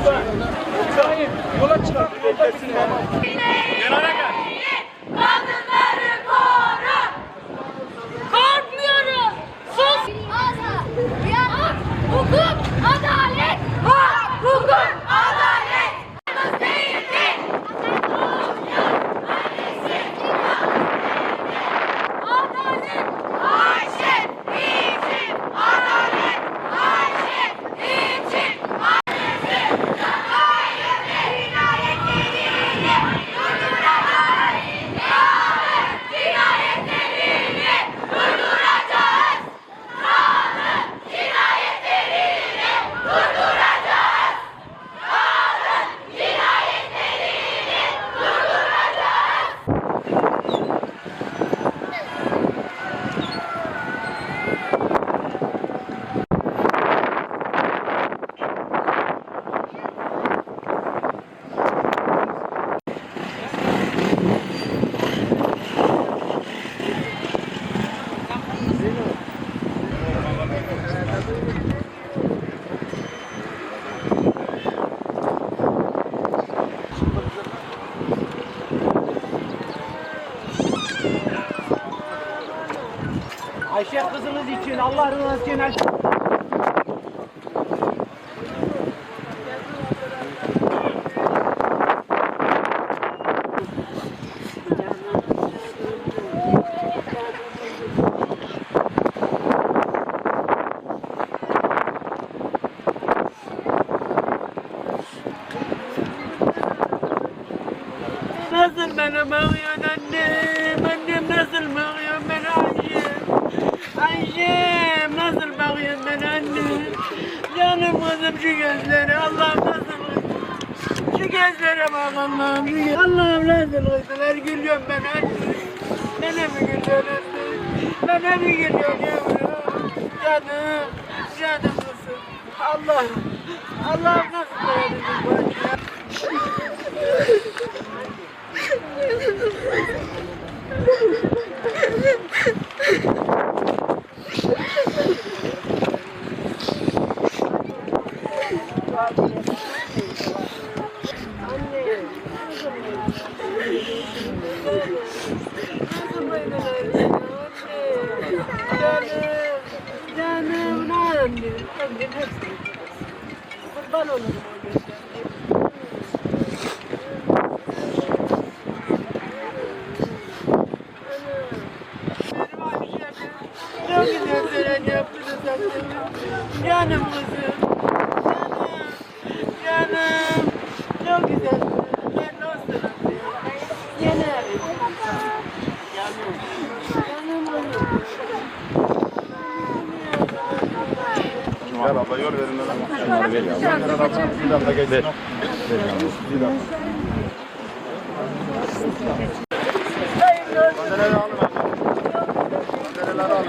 İbrahim yola çıkan yolda Ayşe kızınız için Allah rızası için Nasıl bana bakıyorsun annem? Annem nasıl bakıyor bana Ayşem? Ayşem nasıl bakıyorsun bana annem? Canım kızım şu gözleri Allah'ım nasıl Şu gözlere bak Allah'ım şu göz- Allah'ım nasıl kızlar gülüyorum ben annem. Bana mı gülüyorsun annem? Bana mı gülüyorsun yavrum? Canım, canım kızım. Allah'ım, Allah'ım nasıl dayanacak bu acıya? Nasıl böyle anne? Canım, canım, ne anne? Annem hepsini Kurban olurum o gözlerine. Çok güzel tören yaptınız annem. Canım kızım. Canım. Canım. Çok güzel. Ben olsun anne. Yine. Canım. Canım oğlum. Ver abla yol verin. Şunları ver ya. Bir dakika geç. Ver. Bir dakika. Hayırlı olsun. Sandalyeleri alın abla. Sandalyeleri alın.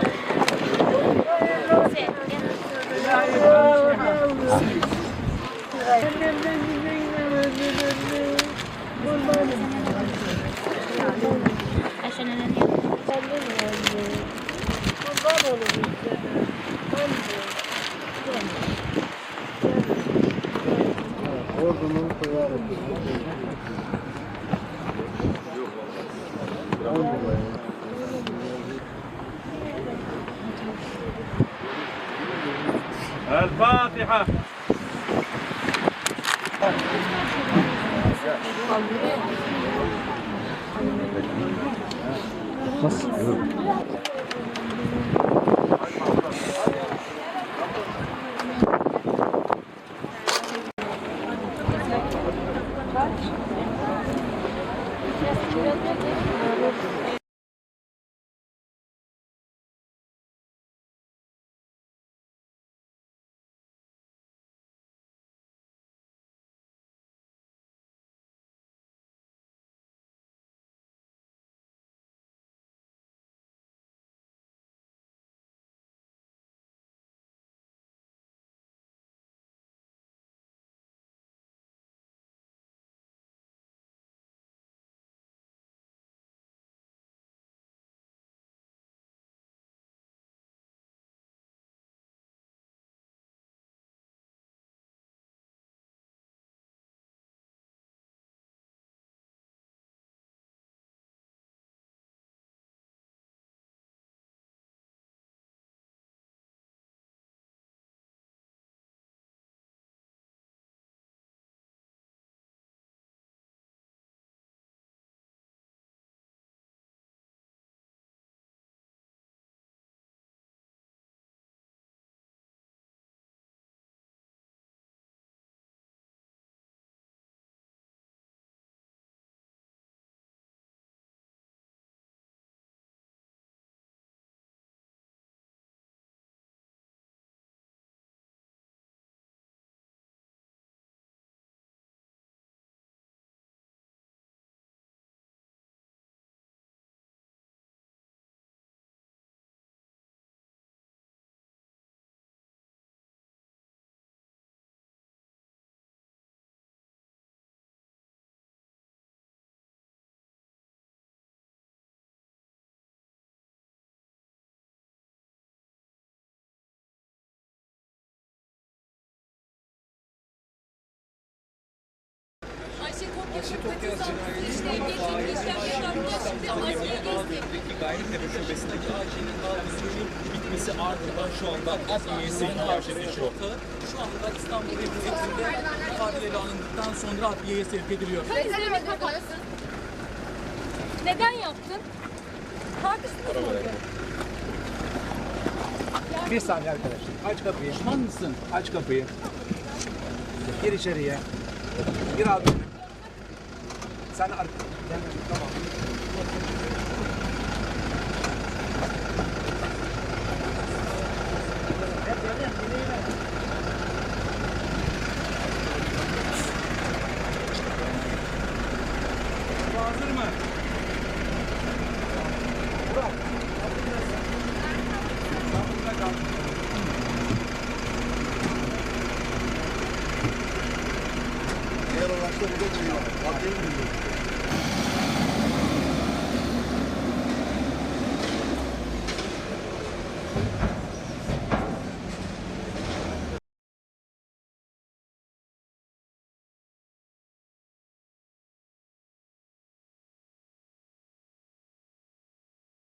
Annem anne. Kurban olurum الفاتحة. خلاص Karşı Tokyo cinayetinin faili Mahallesi'nin Maltepe'deki gayrimenkul şubesindeki AC'nin davasının bitmesi ardından şu anda az. Şu anda İstanbul Devleti'nde ifade alındıktan sonra adliyeye sevk ediliyor. Neden öldürdün? Neden yaptın? Tartıştınız? Bir saniye arkadaşlar. Aç kapıyı. Pişman mısın? Aç kapıyı. Gir içeriye. Gir abi. Sen ar- Tamam. Hazır mı? Burak. Sen burada kal. Diğer araçta burada var. Adliye mi